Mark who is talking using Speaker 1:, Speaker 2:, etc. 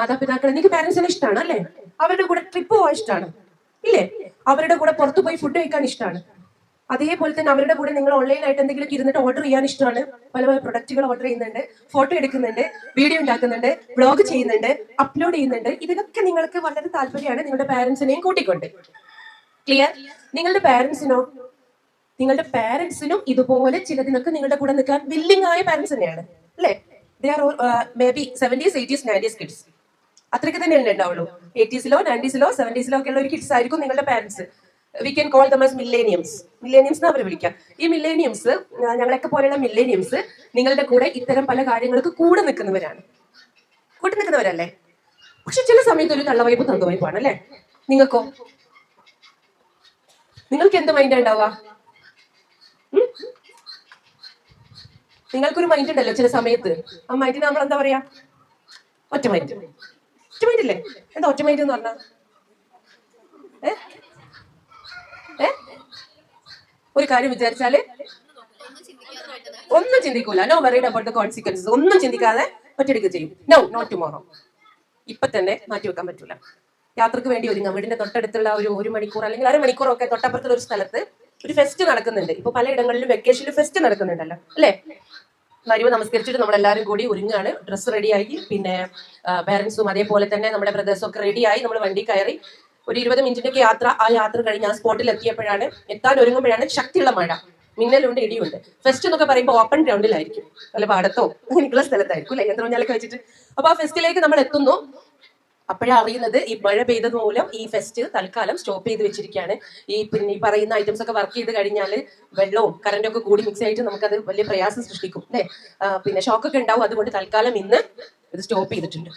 Speaker 1: മാതാപിതാക്കളെ നിങ്ങൾക്ക് പാരന്റ്സിനെ ഇഷ്ടമാണ് അല്ലേ അവരുടെ കൂടെ ട്രിപ്പ് പോകാൻ ഇഷ്ടമാണ് ഇല്ലേ? അവരുടെ കൂടെ പുറത്തു പോയി ഫുഡ് കഴിക്കാൻ ഇഷ്ടമാണ് അതേപോലെ തന്നെ അവരുടെ കൂടെ നിങ്ങൾ ഓൺലൈനായിട്ട് എന്തെങ്കിലും ഇരുന്നിട്ട് ഓർഡർ ചെയ്യാൻ ഇഷ്ടമാണ് പല പല പ്രൊഡക്റ്റുകൾ ഓർഡർ ചെയ്യുന്നുണ്ട് ഫോട്ടോ എടുക്കുന്നുണ്ട് വീഡിയോ ഉണ്ടാക്കുന്നുണ്ട് ബ്ലോഗ് ചെയ്യുന്നുണ്ട് അപ്ലോഡ് ചെയ്യുന്നുണ്ട്. ഇതിനൊക്കെ നിങ്ങൾക്ക് വളരെ താല്പര്യമാണ് നിങ്ങളുടെ പാരന്റ്സിനെയും കൂട്ടിക്കൊണ്ട്. ക്ലിയർ നിങ്ങളുടെ പാരന്റ്സിനോ നിങ്ങളുടെ പാരന്റ്സിനും ഇതുപോലെ ചിലതിനൊക്കെ നിങ്ങളുടെ കൂടെ നിൽക്കാൻ വില്ലിംഗ് ആയ പാരന്റ്സ് തന്നെയാണ്. അല്ലേ? They are may be seventies eighties nineties kids അത്രയ്ക്ക് തന്നെയല്ലേ ഉണ്ടാവുള്ളൂ? എയ്റ്റീസിലോ നയന്റീസിലോ സെവന്റീസിലോ ഒക്കെ ഉള്ള ഒരു കിഡ്സ് ആയിരിക്കും നിങ്ങളുടെ parents we can call them as millenniums millenniums അവർ വിളിക്കാം. ഈ മില്ലേനിയംസ് ഞങ്ങളൊക്കെ പോലെയുള്ള മില്ലേനിയംസ് നിങ്ങളുടെ കൂടെ ഇത്തരം പല കാര്യങ്ങൾക്ക് കൂടെ നിൽക്കുന്നവരാണ്. കൂടെ നിൽക്കുന്നവരല്ലേ? പക്ഷെ ചില സമയത്ത് ഒരു കള്ളവൈപ്പ് തന്തവൈപ്പാണ് അല്ലേ? നിങ്ങൾക്കോ? നിങ്ങൾക്ക് എന്ത് മൈൻഡ് ഉണ്ടാവുക? നിങ്ങൾക്കൊരു മൈൻഡ് ഉണ്ടല്ലോ ചില സമയത്ത്. ആ മൈൻഡിന് നമ്മൾ എന്താ പറയാ? ഒറ്റ മൈൻഡ് ഒറ്റ ഇല്ലേ? എന്താ ഒറ്റ എന്ന് പറഞ്ഞാ? ഏ? ഒരു കാര്യം വിചാരിച്ചാൽ ഒന്നും ചിന്തിക്കൂല. No worried about the consequences ഒന്നും ചിന്തിക്കാതെ ഒറ്റയടിക്ക് ചെയ്യും. നോ നോട്ട് ടുമോറോ ഇപ്പൊ തന്നെ മാറ്റി വെക്കാൻ പറ്റൂല. യാത്രയ്ക്ക് വേണ്ടി ഒരുങ്ങാം. വീടിന്റെ തൊട്ടടുത്തുള്ള ഒരു ഒരു മണിക്കൂർ അല്ലെങ്കിൽ അരമണിക്കൂറൊക്കെ തൊട്ടപ്പുറത്തുള്ള ഒരു സ്ഥലത്ത് ഒരു ഫെസ്റ്റ് നടക്കുന്നുണ്ട്. ഇപ്പൊ പലയിടങ്ങളിലും വെക്കേഷനിൽ ഫെസ്റ്റ് നടക്കുന്നുണ്ടല്ലോ. അല്ലേ? മരുവ് നമസ്കരിച്ചിട്ട് നമ്മൾ എല്ലാവരും കൂടി ഒരുങ്ങാണ്. ഡ്രസ്സ് റെഡിയായി പിന്നെ പേരൻസും അതേപോലെ തന്നെ നമ്മുടെ ബ്രദേഴ്സും ഒക്കെ റെഡിയായി നമ്മൾ വണ്ടി കയറി ഒരു ഇരുപത് മിനിറ്റിന്റെ യാത്ര ആ യാത്ര കഴിഞ്ഞ് ആ സ്പോട്ടിൽ എത്തിയപ്പോഴാണ് എത്താൻ ഒരുങ്ങുമ്പോഴാണ് ശക്തിയുള്ള മഴ. മിന്നലുണ്ട് ഇടിയുണ്ട്. ഫെസ്റ്റ് എന്നൊക്കെ പറയുമ്പോൾ ഓപ്പൺ ഗ്രൗണ്ടിലായിരിക്കും അല്ല പാടത്തോ അങ്ങനെയുള്ള സ്ഥലത്തായിരിക്കും അല്ലെ? യന്ത്രമഞ്ഞാലൊക്കെ വെച്ചിട്ട്. അപ്പൊ ആ ഫെസ്റ്റിലേക്ക് നമ്മൾ എത്തുന്നു. അപ്പോഴാണ് അറിയുന്നത് ഈ മഴ പെയ്തത് മൂലം ഈ ഫെസ്റ്റ് തൽക്കാലം സ്റ്റോപ്പ് ചെയ്ത് വെച്ചിരിക്കുകയാണ്. ഈ പിന്നെ ഈ പറയുന്ന ഐറ്റംസ് ഒക്കെ വർക്ക് ചെയ്ത് കഴിഞ്ഞാൽ വെള്ളവും കറണ്ടും ഒക്കെ കൂടി മിക്സ് ആയിട്ട് നമുക്കത് വലിയ പ്രയാസം സൃഷ്ടിക്കും അല്ലേ? പിന്നെ ഷോക്കൊക്കെ ഉണ്ടാവും. അതുകൊണ്ട് തൽക്കാലം ഇന്ന് ഇത് സ്റ്റോപ്പ് ചെയ്തിട്ടുണ്ട്.